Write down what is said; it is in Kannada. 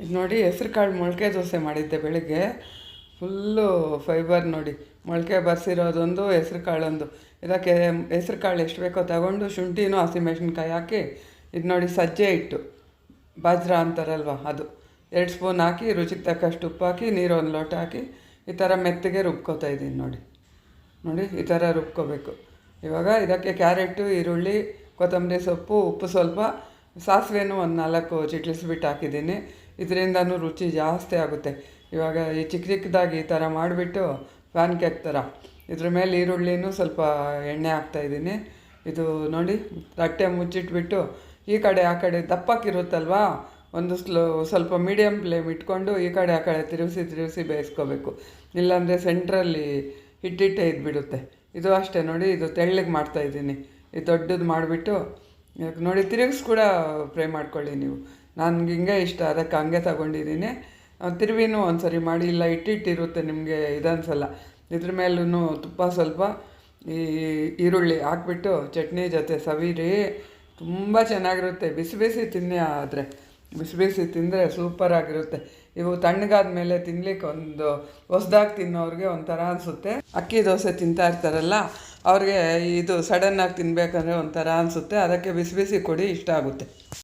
ಇದು ನೋಡಿ ಹೆಸ್ರು ಕಾಳು ಮೊಳಕೆ ದೋಸೆ ಮಾಡಿದ್ದೆ ಬೆಳಗ್ಗೆ. ಫುಲ್ಲು ಫೈಬರ್ ನೋಡಿ. ಮೊಳಕೆ ಬರ್ಸಿರೋದೊಂದು, ಹೆಸ್ರು ಕಾಳೊಂದು. ಇದಕ್ಕೆ ಹೆಸ್ರು ಕಾಳು ಎಷ್ಟು ಬೇಕೋ ತಗೊಂಡು ಶುಂಠಿನೂ ಹಸಿಮೆಣ್ಸಿನ್ಕಾಯಿ ಹಾಕಿ, ಇದು ನೋಡಿ ಸಜ್ಜೆ ಇಟ್ಟು ಬಾಜ್ರ ಅಂತಾರಲ್ವ ಅದು. ಎರಡು ಸ್ಪೂನ್ ಹಾಕಿ, ರುಚಿಗೆ ತಕ್ಕಷ್ಟು ಉಪ್ಪು ಹಾಕಿ ನೀರು ಒಂದು ಲೋಟ ಹಾಕಿ, ಈ ಥರ ಮೆತ್ತಗೆ ರುಬ್ಕೋತಾ ಇದ್ದೀನಿ ನೋಡಿ. ನೋಡಿ, ಈ ಥರ ರುಬ್ಕೋಬೇಕು. ಇವಾಗ ಇದಕ್ಕೆ ಕ್ಯಾರೆಟು, ಈರುಳ್ಳಿ, ಕೊತ್ತಂಬರಿ ಸೊಪ್ಪು, ಉಪ್ಪು ಸ್ವಲ್ಪ, ಸಾಸಿವೆನೂ ಒಂದು ನಾಲ್ಕು ಚಿಟ್ಲಿಸ್ಬಿಟ್ಟು ಹಾಕಿದ್ದೀನಿ. ಇದರಿಂದನೂ ರುಚಿ ಜಾಸ್ತಿ ಆಗುತ್ತೆ. ಇವಾಗ ಈ ಚಿಕ್ಕ ಚಿಕ್ಕದಾಗಿ ಈ ಥರ ಮಾಡಿಬಿಟ್ಟು ಪ್ಯಾನ್ ಕೇಕ್ ಥರ. ಇದ್ರ ಮೇಲೆ ಈರುಳ್ಳಿನೂ ಸ್ವಲ್ಪ ಎಣ್ಣೆ ಹಾಕ್ತಾಯಿದ್ದೀನಿ ಇದು ನೋಡಿ ತಟ್ಟೆ ಮುಚ್ಚಿಟ್ಬಿಟ್ಟು ಈ ಕಡೆ ಆ ಕಡೆ ದಪ್ಪಕ್ಕಿರುತ್ತಲ್ವಾ? ಒಂದು ಸ್ಲೋ, ಸ್ವಲ್ಪ ಮೀಡಿಯಮ್ ಫ್ಲೇಮ್ ಇಟ್ಕೊಂಡು ಈ ಕಡೆ ಆ ಕಡೆ ತಿರುಗಿಸಿ ತಿರುಗಿಸಿ ಬೇಯಿಸ್ಕೋಬೇಕು. ಇಲ್ಲಾಂದರೆ ಸೆಂಟ್ರಲ್ಲಿ ಹಿಟ್ಟಿಟ್ಟೆ ಇದ್ಬಿಡುತ್ತೆ. ಇದು ಅಷ್ಟೇ ನೋಡಿ, ಇದು ತೆಳ್ಳಗೆ ಮಾಡ್ತಾಯಿದ್ದೀನಿ ಇದು ದೊಡ್ಡದು ಮಾಡಿಬಿಟ್ಟು, ನೋಡಿ, ತಿರುಗಿಸ್ ಕೂಡ ಫ್ರೈ ಮಾಡ್ಕೊಳ್ಳಿ ನೀವು. ನನಗೆ ಹಿಂಗೆ ಇಷ್ಟ, ಅದಕ್ಕೆ ಹಂಗೆ ತಗೊಂಡಿದ್ದೀನಿ. ತಿರುವಿನೂ ಒಂದು ಸರಿ ಮಾಡಿ, ಇಲ್ಲ ಇಟ್ಟಿಟ್ಟಿರುತ್ತೆ ನಿಮಗೆ ಇದನ್ಸಲ್ಲ. ಇದ್ರ ಮೇಲೂ ತುಪ್ಪ ಸ್ವಲ್ಪ ಈ ಈರುಳ್ಳಿ ಹಾಕ್ಬಿಟ್ಟು ಚಟ್ನಿ ಜೊತೆ ಸವಿರಿ. ತುಂಬ ಚೆನ್ನಾಗಿರುತ್ತೆ. ಬಿಸಿ ಬಿಸಿ ತಿನ್ನಿ ಆದರೆ. ಬಿಸಿ ಬಿಸಿ ತಿಂದರೆ ಸೂಪರಾಗಿರುತ್ತೆ ಇವು ತಣ್ಣಗಾದ ಮೇಲೆ ತಿನ್ಲಿಕ್ಕೆ ಒಂದು ಹೊಸ್ದಾಗಿ ತಿನ್ನೋರಿಗೆ ಒಂಥರ ಅನಿಸುತ್ತೆ. ಅಕ್ಕಿ ದೋಸೆ ತಿಂತಾ ಇರ್ತಾರಲ್ಲ, ಅವ್ರಿಗೆ ಇದು ಸಡನ್ನಾಗಿ ತಿನ್ನಬೇಕಂದ್ರೆ ಒಂಥರ ಅನಿಸುತ್ತೆ. ಅದಕ್ಕೆ ಬಿಸಿ ಬಿಸಿ ಕೊಡಿ, ಇಷ್ಟ ಆಗುತ್ತೆ.